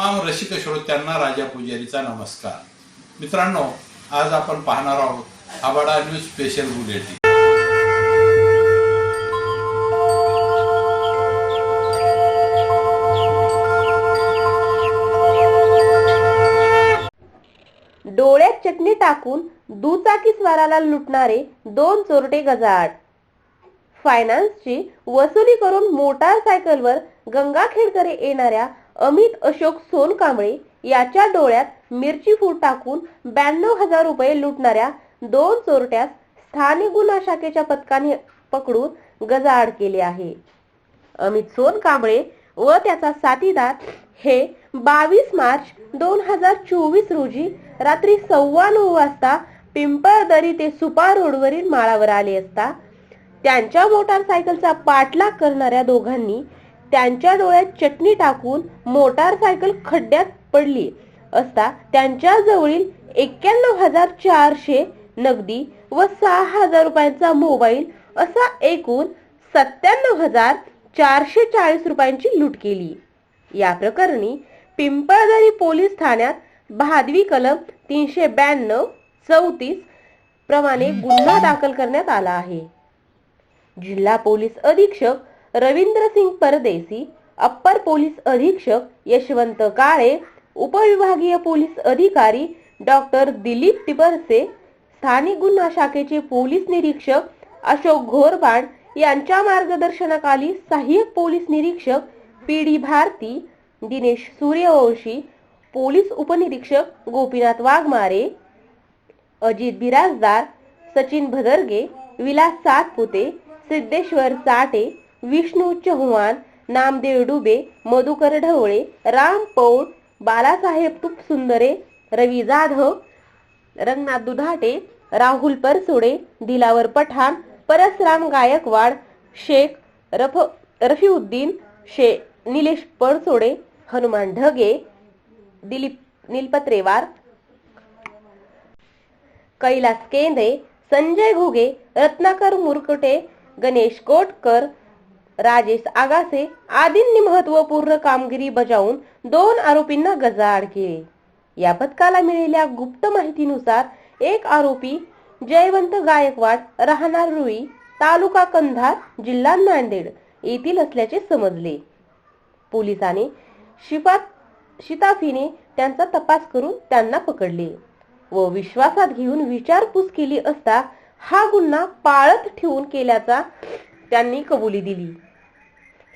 तमाम रसिक श्रोत्यांना राजा पुजारीचा नमस्कार. मित्रांनो आज आपण पाहणार आहोत आबाडा न्यूज स्पेशल बुलेटिन. डोळ्यात चटणी टाकून दुचाकी स्वाराला लुटणारे दोन चोरटे गजाआड. फायनान्सची वसुली करून मोटारसायकलवर गंगाखेडकडे येणाऱ्या अमित अशोक सोनकांबळे याच्या डोळ्यात मिरची फूट टाकून ब्याण्णव हजार रुपये लुटणाऱ्या दोन चोरट्यास स्थानिक गुन्हा शाखेच्या पथकाने पकडून गजाआड केले आहे. अमित सोनकांबळे व त्याचा साथीदार हे बावीस मार्च दोन हजार चोवीस रोजी रात्री सव्वा नऊ वाजता पिंपळदरी ते सुपा रोडवरील माळावर आले असता त्यांच्या मोटारसायकलचा पाठलाग करणाऱ्या दोघांनी त्यांच्या डोळ्यात चटणी टाकून मोटारसायकल खड्ड्यात पडली असता त्यांच्या जवळील एक्क्याण्णव हजार चारशे नगदी व सहा हजार रुपयांचा मोबाईल असा एकूण सत्त्याण्णव हजार चारशे चाळीस रुपयांची लूट केली. या प्रकरणी पिंपळदरी पोलीस ठाण्यात भादवी कलम तीनशे ब्याण्णव चौतीस प्रमाणे गुन्हा दाखल करण्यात आला आहे. जिल्हा पोलीस अधीक्षक रवींद्रसिंग परदेसी अप्पर पोलीस अधीक्षक यशवंत काळे उपविभागीय पोलीस अधिकारी डॉक्टर दिलीप तिबरसे स्थानिक गुन्हा शाखेचे पोलीस निरीक्षक अशोक घोरबाड यांच्या मार्गदर्शनाखाली सहाय्यक पोलीस निरीक्षक P D Bharti Dinesh Suryavanshi police उपनिरीक्षक गोपीनाथ वाघमारे अजित बिराजदार सचिन भदरगे विलास सातपुते सिद्धेश्वर चाटे विष्णू चव्हाण नामदेव डुबे मधुकर ढवळे राम पौळ बालासाहेब तुपसुंदरे रवी जाधव रंगनाथ दुधाटे राहुल परसोडे दिलावर पठाण परसराम गायकवाड शेख रफ रफीउद्दीन शे निलेश परसोडे हनुमान ढगे दिलीप निलपत्रेवार कैलास केंद्रे संजय घुगे रत्नाकर मुरकुटे गणेश कोटकर राजेश आगासे आदींनी महत्त्वपूर्ण कामगिरी बजावून दोन आरोपींना गजाआड केले. या पथकाला मिळालेल्या गुप्त माहितीनुसार एक आरोपी जयवंत गायकवाड राहणार रुई तालुका कंधार जिल्हा नांदेड येथील असल्याचे समजले. पोलिसांनी शिफा शिताफीने त्यांचा तपास करून त्यांना पकडले व विश्वासात घेऊन विचारपूस केली असता हा गुन्हा पाळत ठेवून केल्याचा त्यांनी कबुली दिली.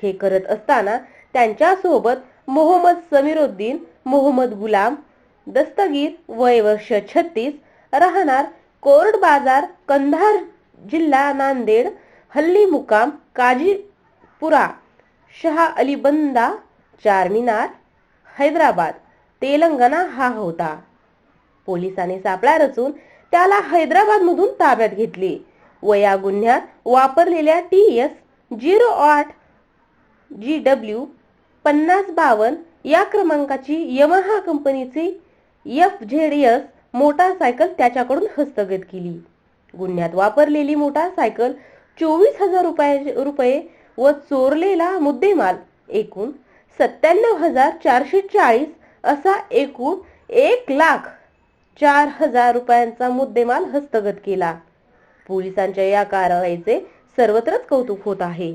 हे करत असताना त्यांच्यासोबत मोहम्मद समीरुद्दीन मोहम्मद गुलाम दस्तगीर वय वर्ष छत्तीस राहणार कोर्ट बाजार कंधार जिल्हा नांदेड हल्ली मुकाम काजीपुरा शहा अली बंदा चारमिनार हैदराबाद तेलंगणा हा होता. पोलिसांनी सापळा रचून त्याला हैदराबाद मधून ताब्यात घेतले. व या गुन्ह्यात वापरलेल्या टी एस झिरो आठ जी डब्ल्यू पन्नास बावन्न या क्रमांकाची यमहा कंपनीची एफ झेड एस मोटारसायकल त्याच्याकडून हस्तगत केली. गुन्ह्यात वापरलेली मोटारसायकल चोवीस हजार रुपये रुपये व चोरलेला मुद्देमाल एकूण सत्त्याण्णव हजार चारशे चाळीस असा एकूण एक लाख चार हजार रुपयांचा मुद्देमाल हस्तगत केला. पोलिसांच्या या कारवाईचे सर्वत्रच कौतुक होत आहे.